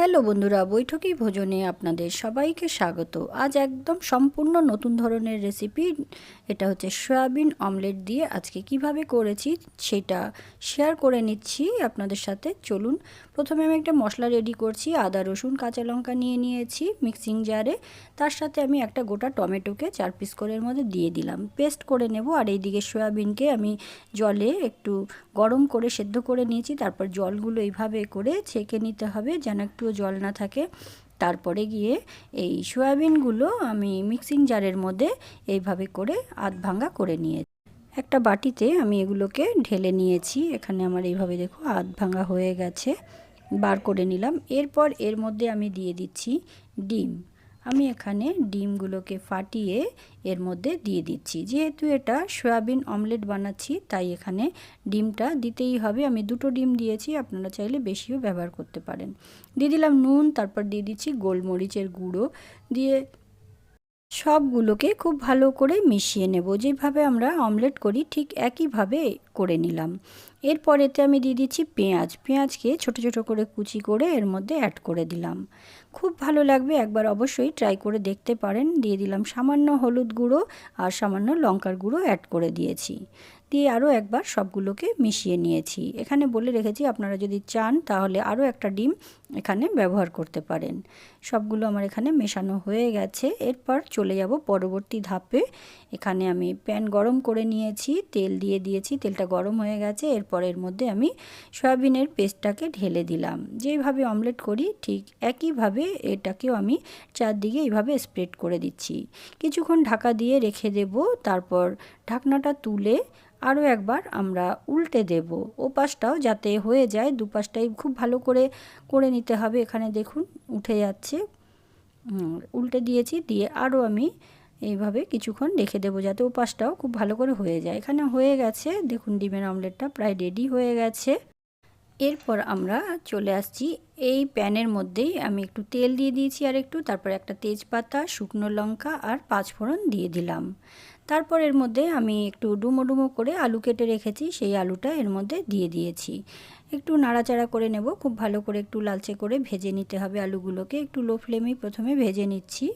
Hello বন্ধুরা, বৈঠকি ভোজনে আপনাদের সবাইকে স্বাগত। আজ একদম সম্পূর্ণ নতুন ধরনের রেসিপি, এটা হচ্ছে সয়াবিন অমলেট দিয়ে আজকে কীভাবে করেছি সেটা শেয়ার করে নিচ্ছি আপনাদের সাথে। চলুন, প্রথমে আমি একটা মশলা রেডি করছি, আদা, রসুন, কাঁচা লঙ্কা নিয়ে নিয়েছি মিক্সিং জারে। তার সাথে আমি একটা গোটা টমেটোকে চার পিস করে এর মধ্যে দিয়ে দিলাম। পেস্ট করে নেব আর এইদিকে সয়াবিনকে আমি জলে একটু গরম করে সেদ্ধ করে নিয়েছি। তারপর জলগুলো এইভাবে করে ছেঁকে নিতে হবে যেন একটুও জল না থাকে। তারপরে গিয়ে এই সয়াবিনগুলো আমি মিক্সিং জারের মধ্যে এইভাবে করে আধ ভাঙ্গা করে নিয়ে একটা বাটিতে আমি এগুলোকে ঢেলে নিয়েছি। এখানে আমার এইভাবে দেখো আধ ভাঙ্গা হয়ে গেছে। বার করে নিলাম। এরপর এর মধ্যে আমি দিয়ে দিচ্ছি ডিম। আমি এখানে ডিমগুলোকে ফাটিয়ে এর মধ্যে দিয়ে দিচ্ছি। যেহেতু এটা সয়াবিন অমলেট বানাচ্ছি, তাই এখানে ডিমটা দিতেই হবে। আমি দুটো ডিম দিয়েছি, আপনারা চাইলে বেশিও ব্যবহার করতে পারেন। দিয়ে দিলাম নুন, তারপর দিয়ে দিচ্ছি গোলমরিচের গুঁড়ো। দিয়ে সবগুলোকে খুব ভালো করে মিশিয়ে নেব। যেভাবে আমরা অমলেট করি ঠিক একইভাবে করে নিলাম। এরপরেতে আমি দিয়ে দিচ্ছি পেঁয়াজ। পেঁয়াজকে ছোট ছোট করে কুচি করে এর মধ্যে অ্যাড করে দিলাম। খুব ভালো লাগবে একবার অবশ্যই ট্রাই করে দেখতে পারেন। দিয়ে দিলাম সামান্য হলুদ গুঁড়ো আর সামান্য লঙ্কার গুঁড়ো অ্যাড করে দিয়েছি। দিয়ে আরও একবার সবগুলোকে মিশিয়ে নিয়েছি। এখানে বলে রেখেছি, আপনারা যদি চান তাহলে আরও একটা ডিম এখানে ব্যবহার করতে পারেন। সবগুলো আমার এখানে মেশানো হয়ে গেছে। এরপর চলে যাব পরবর্তী ধাপে। এখানে আমি প্যান গরম করে নিয়েছি, তেল দিয়ে দিয়েছি, তেলটা গরম হয়ে গেছে। এরপর এর মধ্যে আমি সয়াবিনের পেস্টটাকে ঢেলে দিলাম। যেভাবে অমলেট করি, ঠিক একইভাবে এটাকেও আমি চারদিকে এইভাবে স্প্রেড করে দিচ্ছি। কিছুক্ষণ ঢাকা দিয়ে রেখে দেব, তারপর ঢাকনাটা তুলে আরও একবার আমরা উল্টে দেব ও পাশটাও যাতে হয়ে যায়, দুপাশটাই খুব ভালো করে করে নিতে হবে। এখানে দেখুন উঠে যাচ্ছে। উল্টে দিয়েছি, দিয়ে আরও আমি এইভাবে কিছুক্ষণ রেখে দেবো যাতে ও পাশটাও খুব ভালো করে হয়ে যায়। এখানে হয়ে গেছে, দেখুন ডিমের অমলেটটা প্রায় রেডি হয়ে গেছে। এরপর আমরা চলে আসছি, এই প্যানের মধ্যেই আমি একটু তেল দিয়ে দিয়েছি আর একটু তারপর একটা তেজপাতা, শুকনো লঙ্কা আর পাঁচফোড়ন দিয়ে দিলাম। তারপর এর মধ্যে আমি একটু ডুমো ডুমো করে আলু কেটে রেখেছি, সেই আলুটা এর মধ্যে দিয়ে দিয়েছি। একটু নাড়াচাড়া করে নেব, খুব ভালো করে একটু লালচে করে ভেজে নিতে হবে আলুগুলোকে। একটু লো ফ্লেমেই প্রথমে ভেজে নিচ্ছি।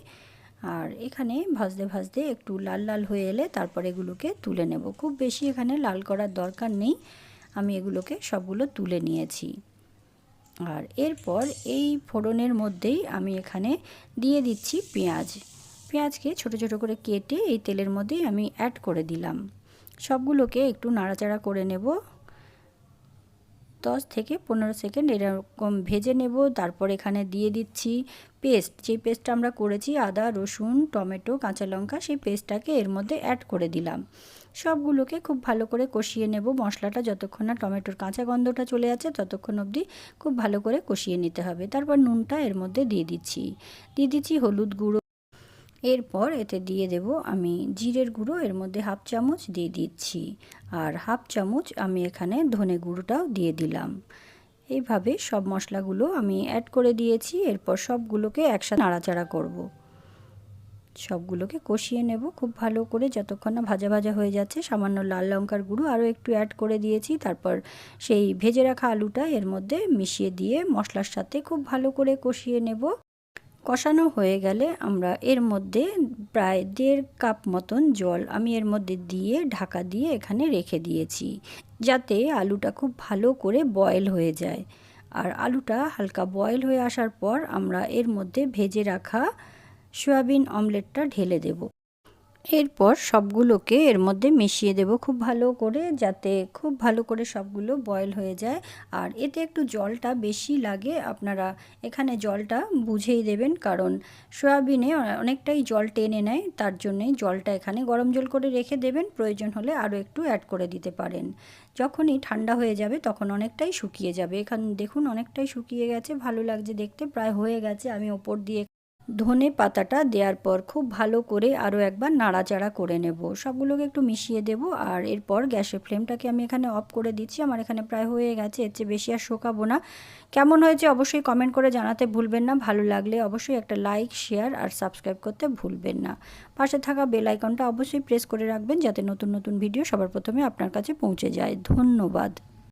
আর এখানে ভাজতে ভাজতে একটু লাল লাল হয়ে এলে তারপর এগুলোকে তুলে নেব। খুব বেশি এখানে লাল করার দরকার নেই, আমি এগুলোকে সবগুলো তুলে নিয়েছি। আর এরপর এই ফোড়নের মধ্যেই আমি এখানে দিয়ে দিচ্ছি পেঁয়াজ। পেঁয়াজকে ছোট ছোট করে কেটে এই তেলের মধ্যেই আমি অ্যাড করে দিলাম। সবগুলোকে একটু নাড়াচাড়া করে নেব। দশ থেকে পনেরো সেকেন্ড এরকম ভেজে নেব। তারপর এখানে দিয়ে দিচ্ছি পেস্ট যে পেস্টটা আমরা করেছি, আদা, রসুন, টমেটো, কাঁচা লঙ্কা, সেই পেস্টটাকে এর মধ্যে অ্যাড করে দিলাম। সবগুলোকে খুব ভালো করে কষিয়ে নেব। মশলাটা যতক্ষণ না টমেটোর কাঁচা গন্ধটা চলে যাচ্ছে ততক্ষণ অবধি খুব ভালো করে কষিয়ে নিতে হবে। তারপর নুনটা এর মধ্যে দিয়ে দিচ্ছি। দিয়ে দিচ্ছি হলুদ গুঁড়ো। এরপর এতে দিয়ে দেব আমি জিরের গুঁড়ো, এর মধ্যে হাফ চামচ দিয়ে দিচ্ছি। আর হাফ চামচ আমি এখানে ধনে গুঁড়োটাও দিয়ে দিলাম। এইভাবে সব মশলাগুলো আমি অ্যাড করে দিয়েছি, এরপর সবগুলোকে একসাথে নাড়াচাড়া করব। সবগুলোকে কষিয়ে নেব খুব ভালো করে, যতক্ষণ না ভাজা ভাজা হয়ে যাচ্ছে। সামান্য লাল লঙ্কার গুঁড়ো আরও একটু অ্যাড করে দিয়েছি, তারপর সেই ভেজে রাখা আলুটা এর মধ্যে মিশিয়ে দিয়ে মশলার সাথে খুব ভালো করে কষিয়ে নেব। কষানো হয়ে গেলে আমরা এর মধ্যে প্রায় দেড় কাপ মতন জল আমি এর মধ্যে দিয়ে ঢাকা দিয়ে এখানে রেখে দিয়েছি, যাতে আলুটা খুব ভালো করে বয়েল হয়ে যায়। আর আলুটা হালকা বয়েল হয়ে আসার পর আমরা এর মধ্যে ভেজে রাখা সয়াবিন অমলেটটা ঢেলে দেব। এরপর সবগুলোকে এর মধ্যে মিশিয়ে দেব খুব ভালো করে যাতে খুব ভালো করে সবগুলো বয়েল হয়ে যায়। আর এতে একটু জলটা বেশি লাগে, আপনারা এখানে জলটা বুঝেই দেবেন, কারণ সয়াবিনে অনেকটাই জল টেনে নেয়, তার জন্যই জলটা এখানে গরম জল করে রেখে দেবেন। প্রয়োজন হলে আরও একটু অ্যাড করে দিতে পারেন। যখনই ঠান্ডা হয়ে যাবে তখন অনেকটাই শুকিয়ে যাবে। এখানে, দেখুন অনেকটাই শুকিয়ে গেছে, ভালো লাগছে দেখতে, প্রায় হয়ে গেছে। আমি ওপর দিয়ে ধনে পাতাটা দেওয়ার পর খুব ভালো করে আরও একবার নাড়াচাড়া করে নেব। সবগুলোকে একটু মিশিয়ে দেব আর এরপর গ্যাসের ফ্লেমটাকে আমি এখানে অফ করে দিচ্ছি। আমার এখানে প্রায় হয়ে গেছে, এর চেয়ে বেশি আর শোকাবো না। কেমন হয়েছে অবশ্যই কমেন্ট করে জানাতে ভুলবেন না। ভালো লাগলে অবশ্যই একটা লাইক শেয়ার আর সাবস্ক্রাইব করতে ভুলবেন না। পাশে থাকা বেল আইকনটা অবশ্যই প্রেস করে রাখবেন যাতে নতুন নতুন ভিডিও সবার প্রথমে আপনার কাছে পৌঁছে যায়। ধন্যবাদ।